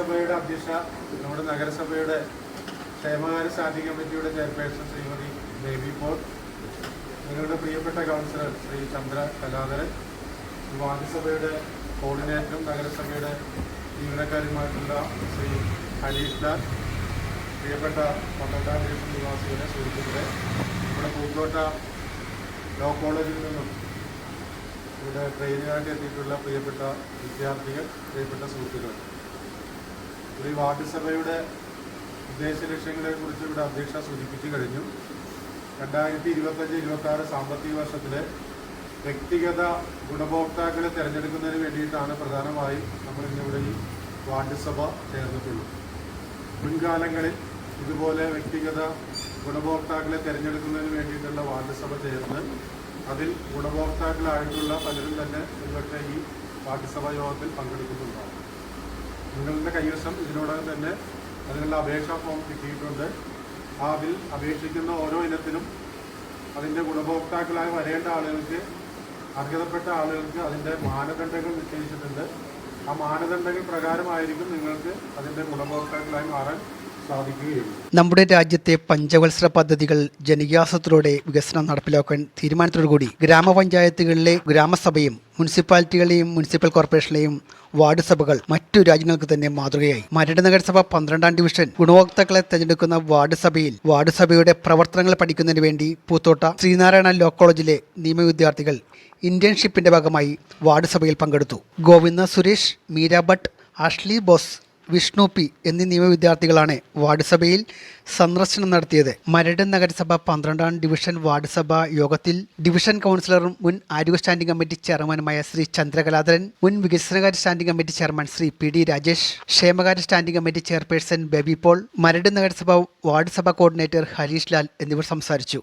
സഭയുടെ അധ്യക്ഷ നമ്മുടെ നഗരസഭയുടെ ക്ഷേമകാര്യ സ്റ്റാൻഡിംഗ് കമ്മിറ്റിയുടെ ചെയർപേഴ്സൺ ശ്രീമതി ബേബി പോൾ നിങ്ങളുടെ പ്രിയപ്പെട്ട കൗൺസിലർ ശ്രീ ചന്ദ്ര കലാധരൻ വാദ്യസഭയുടെ കോർഡിനേറ്ററും നഗരസഭയുടെ ജീവനക്കാരുമായിട്ടുള്ള ശ്രീ ഹരീഷ് ലാൽ പ്രിയപ്പെട്ട പന്ത്രണ്ടാം ഡിവിഷൻ നിവാസികളെ സുഹൃത്തുക്കളെ നമ്മുടെ പൂക്കോട്ട ലോ കോളേജിൽ നിന്നും ഇവിടെ ട്രെയിനിനായിട്ട് എത്തിയിട്ടുള്ള പ്രിയപ്പെട്ട വിദ്യാർത്ഥികൾ പ്രിയപ്പെട്ട സുഹൃത്തുക്കൾ ഒരു വാർഡ് സഭയുടെ ഉദ്ദേശ ലക്ഷ്യങ്ങളെ കുറിച്ച് ഇവിടെ അധ്യക്ഷ സൂചിപ്പിച്ചു കഴിഞ്ഞു. രണ്ടായിരത്തി ഇരുപത്തഞ്ച് ഇരുപത്തി ആറ് സാമ്പത്തിക വർഷത്തിലെ വ്യക്തിഗത ഗുണഭോക്താക്കളെ തിരഞ്ഞെടുക്കുന്നതിന് വേണ്ടിയിട്ടാണ് പ്രധാനമായും നമ്മൾ ഇന്നിവിടെ ഈ വാർഡ് സഭ ചേർന്നിട്ടുള്ളത്. മുൻകാലങ്ങളിൽ ഇതുപോലെ വ്യക്തിഗത ഗുണഭോക്താക്കളെ തിരഞ്ഞെടുക്കുന്നതിന് വേണ്ടിയിട്ടുള്ള വാർഡ് സഭ ചേർന്ന് അതിൽ ഗുണഭോക്താക്കളായിട്ടുള്ള പലരും തന്നെ ഒരുപക്ഷെ ഈ വാർഡ് സഭാ യോഗത്തിൽ പങ്കെടുക്കുന്നുണ്ടാവും. നിങ്ങളുടെ കൈവശം ഇതിനോടകം തന്നെ അതിനുള്ള അപേക്ഷാ ഫോം കിട്ടിയിട്ടുണ്ട്. ആ ബിൽ അപേക്ഷിക്കുന്ന ഓരോ ഇനത്തിനും അതിന്റെ ഗുണഭോക്താക്കളായി വരേണ്ട ആളുകൾക്ക് അർഹതപ്പെട്ട ആളുകൾക്ക് അതിന്റെ മാനദണ്ഡങ്ങൾ നിശ്ചയിച്ചിട്ടുണ്ട്. ആ മാനദണ്ഡങ്ങൾ പ്രകാരമായിരിക്കും നിങ്ങൾക്ക് അതിന്റെ ഗുണഭോക്താക്കളായി മാറാൻ നമ്മുടെ രാജ്യത്തെ പഞ്ചവത്സര പദ്ധതികൾ ജനകീയാസത്തിലൂടെ വികസനം നടപ്പിലാക്കാൻ തീരുമാനത്തോടുകൂടി ഗ്രാമപഞ്ചായത്തുകളിലെ ഗ്രാമസഭയും മുനിസിപ്പാലിറ്റികളെയും മുനിസിപ്പൽ കോർപ്പറേഷനിലെയും വാർഡ് സഭകൾ മറ്റു രാജ്യങ്ങൾക്ക് തന്നെ മാതൃകയായി. മരട് നഗരസഭ പന്ത്രണ്ടാം ഡിവിഷൻ ഗുണഭോക്താക്കളെ തെരഞ്ഞെടുക്കുന്ന വാർഡ് സഭയിൽ വാർഡ് സഭയുടെ പ്രവർത്തനങ്ങൾ പഠിക്കുന്നതിന് വേണ്ടി പൂത്തോട്ട ശ്രീനാരായണ ലോ കോളേജിലെ നിയമ വിദ്യാർത്ഥികൾ ഇന്റേൺഷിപ്പിന്റെ ഭാഗമായി വാർഡ് സഭയിൽ പങ്കെടുത്തു. ഗോവിന്ദ സുരേഷ് മീര ഭട്ട് ആഷ്ലി ബോസ് വിഷ്ണു പി എന്നീ നിയമ വിദ്യാർത്ഥികളാണ് വാർഡ് സഭയിൽ സന്ദർശനം നടത്തിയത്. മരട് നഗരസഭ പന്ത്രണ്ടാം ഡിവിഷൻ വാർഡ് സഭ യോഗത്തിൽ ഡിവിഷൻ കൗൺസിലറും മുൻ ആരോഗ്യ സ്റ്റാൻഡിംഗ് കമ്മിറ്റി ചെയർമാനുമായ ശ്രീ ചന്ദ്രകലാധരൻ മുൻ വികസനകാര്യ standing committee chairman Sri P D Rajesh ക്ഷേമകാര്യ standing committee chairperson Baby Paul Maradu നഗരസഭ വാർഡ് സഭ കോർഡിനേറ്റർ ഹരീഷ് ലാൽ എന്നിവർ സംസാരിച്ചു.